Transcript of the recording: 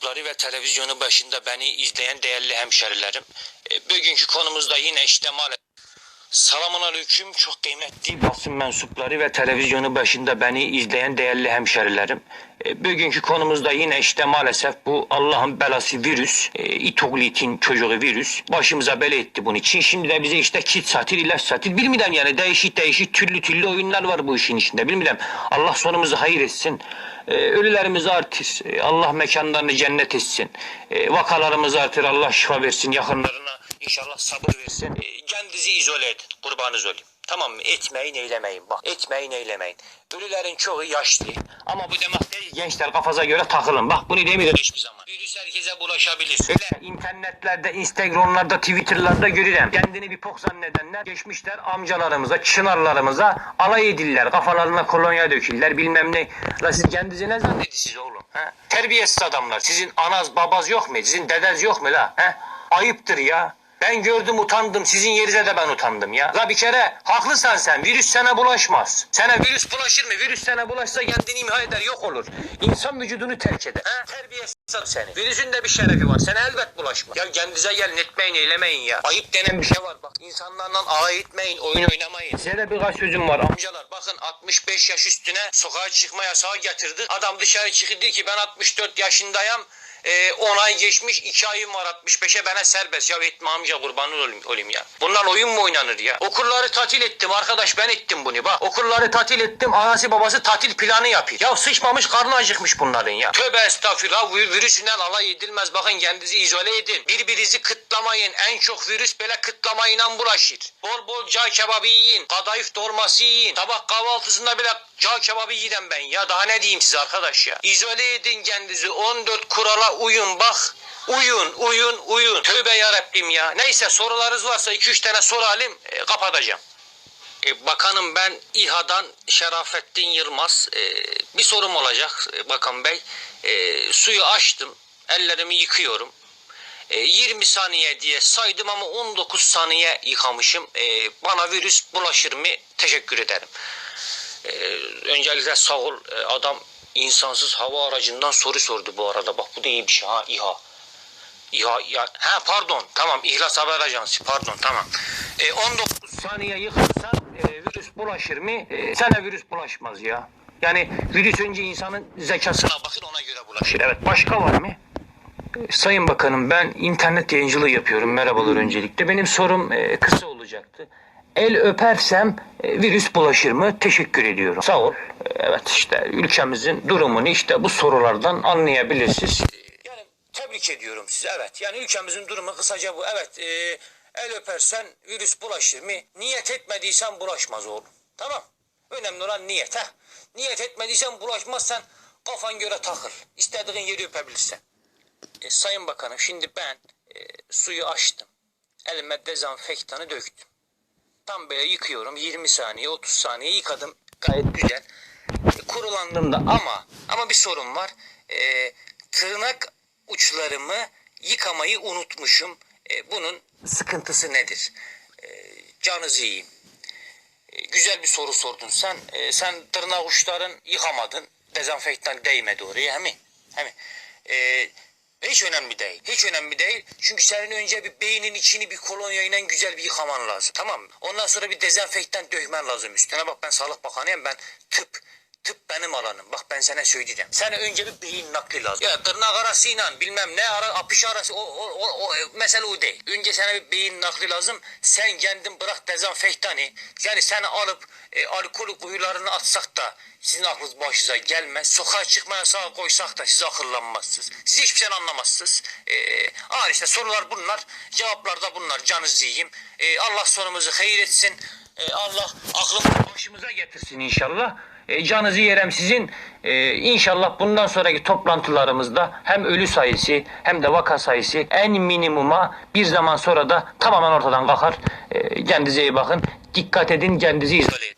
mensupları ve televizyonu başında beni izleyen değerli hemşerilerim. E, bugünkü konumuzda yine işte maalesef Selamun Aleyküm çok kıymetli basın mensupları ve televizyonu başında beni izleyen değerli hemşerilerim. E, bugünkü konumuzda yine işte maalesef bu Allah'ın belası virüs, e, itoglitin çocuğu virüs başımıza bela etti bunun için. Şimdi de bize işte kit satır, ilaç satır. Bilmeden yani değişik değişik türlü türlü oyunlar var bu işin içinde. Bilmeden Allah sonumuzu hayır etsin. E, ölülerimizi artır. E, Allah mekanlarını cennet etsin. E, vakalarımızı artır. Allah şifa versin. Yakınlarına İnşallah sabır versin. E, kendinizi izole edin. Kurbanınız olayım. Tamam mı? Etmeyin eylemeyin. Bak etmeyin eylemeyin. Ölülerin çoğu yaşlı. Ama bu demek değil. Gençler kafanıza göre takılın. Bak bunu demiyorum hiçbir zaman. Virüs herkese bulaşabilir. Öyle internetlerde, instagramlarda, twitterlarda görürüm. Kendini bir pok zannedenler geçmişler amcalarımıza, çınarlarımıza alay ediller. Kafalarına kolonya döküller bilmem ne. La siz kendinizi ne zannediyorsunuz oğlum? He? Terbiyesiz adamlar. Sizin anaz babaz yok mu? Sizin dedez yok mu la? He? Ayıptır ya. Ben gördüm utandım. Sizin yerinize de ben utandım ya. La bir kere haklısın sen. Virüs sana bulaşmaz. Sana virüs bulaşır mı? Virüs sana bulaşsa kendini imha eder yok olur. İnsan vücudunu terk eder. Ha? Terbiyesiz seni. Virüsün de bir şerefi var. Sana elbet bulaşmaz. Ya kendinize gelin etmeyin eylemeyin ya. Ayıp denen bir şey var bak. İnsanlarla alay etmeyin, oyun oynamayın. Size de birkaç sözüm var. Amcalar bakın 65 yaş üstüne sokağa çıkma yasağı getirdi. Adam dışarı çıktı ki ben 64 yaşındayım. Ee, 10 ay geçmiş 2 ayım var 65'e bana serbest. Ya etme amca kurbanı olayım, ya. Bunlar oyun mu oynanır ya? Okulları tatil ettim arkadaş ben ettim bunu bak. Okulları tatil ettim anası babası tatil planı yapıyor. Ya sıçmamış karnı acıkmış bunların ya. Tövbe estağfurullah vir- virüsünden alay edilmez. Bakın kendinizi izole edin. Birbirinizi kıtlamayın. En çok virüs böyle kıtlamayla bulaşır. Bol bol cağ kebabı yiyin. Kadayıf dolması yiyin. Sabah kahvaltısında bile cağ kebabı yiyeceğim ben ya. Daha ne diyeyim size arkadaş ya. İzole edin kendinizi. 14 kurala uyun bak. Uyun, uyun, uyun. Tövbe yarabbim ya. Neyse sorularınız varsa 2-3 tane soru alayım. e, kapatacağım. E, bakanım ben İHA'dan Şerafettin Yılmaz. E, bir sorum olacak e, Bakan Bey. E, suyu açtım. Ellerimi yıkıyorum. E, 20 saniye diye saydım ama 19 saniye yıkamışım. E, bana virüs bulaşır mı? Teşekkür ederim. E, öncelikle sağ ol. E, adam insansız hava aracından soru sordu bu arada. Bak bu da iyi bir şey ha İHA. İHA, ya, ha pardon tamam İhlas Haber Ajansı pardon tamam. E, 19 saniye yıkarsan e, virüs bulaşır mı? E, sana virüs bulaşmaz ya. Yani virüs önce insanın zekasına bakın ona göre bulaşır. Evet başka var mı? Sayın Bakanım ben internet yayıncılığı yapıyorum. Merhabalar öncelikle. Benim sorum e, kısa olacaktı. El öpersem e, virüs bulaşır mı? Teşekkür ediyorum. Sağ ol. E, Evet işte ülkemizin durumunu işte bu sorulardan anlayabilirsiniz. Yani tebrik ediyorum sizi evet. Yani ülkemizin durumu kısaca bu. Evet e, el öpersen virüs bulaşır mı? Niyet etmediysen bulaşmaz oğlum. Tamam. Önemli olan niyet ha. Niyet etmediysen bulaşmazsan kafan göre takıl. İstediğin yeri öpebilirsen. E, Sayın Bakanım şimdi ben e, suyu açtım. Elime dezenfektanı döktüm. Tam böyle yıkıyorum. 20 saniye 30 saniye yıkadım. Gayet güzel. E, kurulandım da ama ama bir sorun var. E, tırnak uçlarımı yıkamayı unutmuşum. E, bunun sıkıntısı nedir? E, canınızı yiyeyim. E, güzel bir soru sordun sen. E, sen tırnak uçların yıkamadın. Dezenfektan değmedi oraya. He mi? E, hiç önemli değil. Hiç önemli değil. Çünkü senin önce bir beynin içini bir kolonyayla güzel bir yıkaman lazım. Tamam mı? Ondan sonra bir dezenfektan dökmen lazım üstüne. Bak ben Sağlık Bakanıyım. Ben tıp. Tıp benim alanım. Bak ben sana söyleyeceğim. Sana önce bir beyin nakli lazım. Ya tırnak arasıyla bilmem ne ara apış arası o, o, o, o mesele o değil. Önce sana bir beyin nakli lazım. Sen kendin bırak dezenfektanı. Yani seni alıp e, alkol kuyularını atsak da sizin aklınız başınıza gelmez. Sokağa çıkma yasağı koysak da siz akıllanmazsınız. Siz hiçbir şey anlamazsınız. E, ağır işte sorular bunlar. Cevaplar da bunlar. Canınızı yiyeyim. E, Allah sonumuzu hayır etsin. E, Allah aklımızı başımıza getirsin inşallah. E, canınızı yerem sizin. E, inşallah bundan sonraki toplantılarımızda hem ölü sayısı hem de vaka sayısı en minimuma bir zaman sonra da tamamen ortadan kalkar. E, kendinize iyi bakın. Dikkat edin kendinizi izole edin.